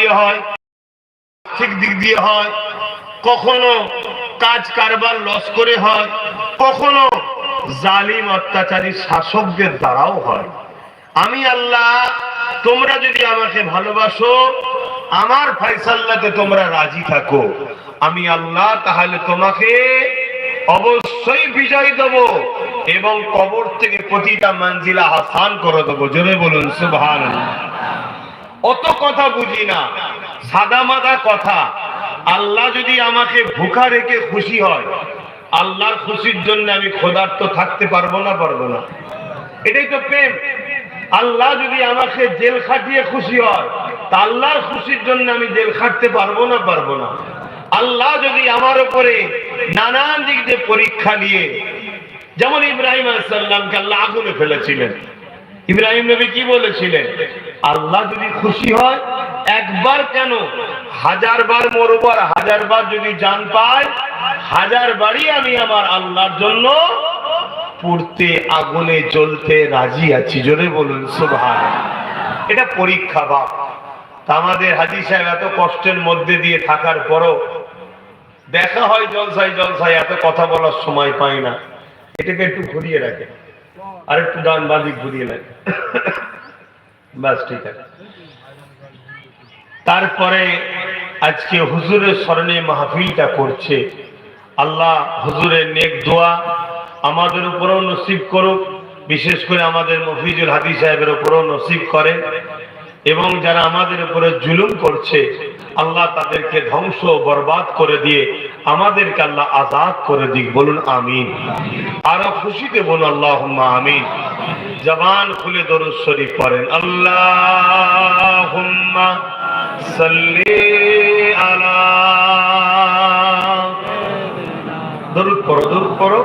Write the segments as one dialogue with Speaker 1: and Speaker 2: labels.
Speaker 1: দিয়ে হয় ঠিক দিক দিয়ে হয়, কখনো কাজ কারবার লস করে হয়, কখনো জালিম অত্যাচারী শাসকদের দ্বারাও হয়। আমি আল্লাহ, তোমরা যদি আমাকে ভালোবাসো, আমার ফাইসাল্লাতে তোমরা রাজি থাকো। আমি আল্লাহ, তাহলে তোমাকে অবশ্যই বিজয় দেব এবং কবর থেকে প্রতিটা মঞ্জিলা হাসান করে দেবো। জোরে বলুন সুভান অত কথা বুঝি না। সাদা মাদা কথা। আল্লাহ যদি আমাকে ভুখা রেখে খুশি হয়, আল্লাহর খুশির জন্য আমি ক্ষুধার্ত থাকতে পারব না পারব না। এটাই তো প্রেম। আল্লাহ যদি আমাকে জেল খাটিয়ে খুশি হয়, তা আল্লাহর খুশির জন্য আমি জেল খাটতে পারব না পারব না। আল্লাহ যদি আমার উপরে নানান দিক দিয়ে পরীক্ষা নিয়ে, যেমন ইব্রাহিম আলাইসাল্লামকে আল্লাহ আগুনে ফেলেছিলেন ইব্রাহিম নবী কি বলেছিলেন? আল্লাহ যদি খুশি হয়, একবার কেন? হাজার বার মরবার হাজার বার যদি জান পায় হাজার বারই আমি আমার আল্লাহর জন্য পড়তে, আগুনে জ্বলতে রাজি আছি। জোরে বলুন সুভান এটা পরীক্ষা বাপ তা আমাদের হাজি সাহেব এত কষ্টের মধ্যে দিয়ে থাকার পরও দেখা হয় জলসাই জলসাই এত কথা বলার সময় পাই না। এটাকে একটু ঘুরিয়ে রাখে আর একটু ডান বাদিক ঘুরিয়ে লাগে বাস, ঠিক আছে। তারপরে আজকে হুজুরের স্মরণে মাহফিলটা করছে। আল্লাহ হুজুরের নেক দোয়া আমাদের উপরেও নসিব করুক, বিশেষ করে আমাদের মফিজুল হাদি সাহেবের উপরেও নসিব করেন এবং যারা আমাদের উপরে জুলুম করছে, আল্লাহ তাদেরকে ধ্বংস বরবাদ করে দিয়ে আমাদেরকে আল্লাহ আজাদ করে দিক, বলুন আমিন। আরও খুশিতে বলুন আল্লাহ আমিন। জবান খুলে দরুদ শরীফ পড়েন আল্লাহ সাল্লি আলা দরুদ পড়ো দরুদ পড়ো।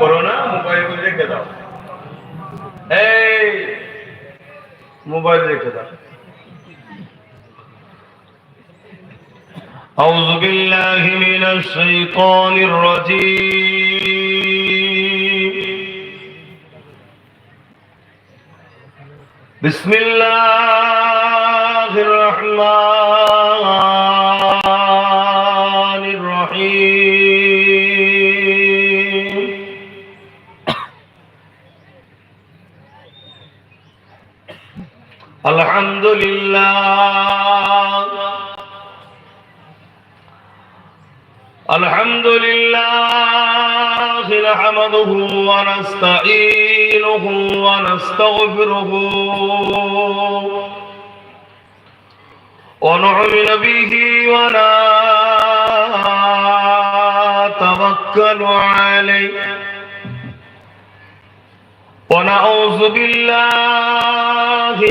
Speaker 1: করো না, মোবাইল রেখে দাও। মোবাইল রেখে দাও أعوذ بالله من الشيطان الرجيم بسم الله الحمد لله الحمد لله نحمده ونستعينه ونستغفره ونؤمن به ونتوكل عليه ونعوذ بالله من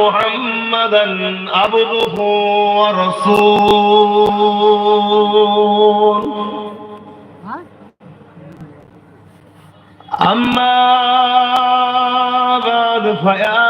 Speaker 1: محمدا عبده ورسوله أما بعد فيا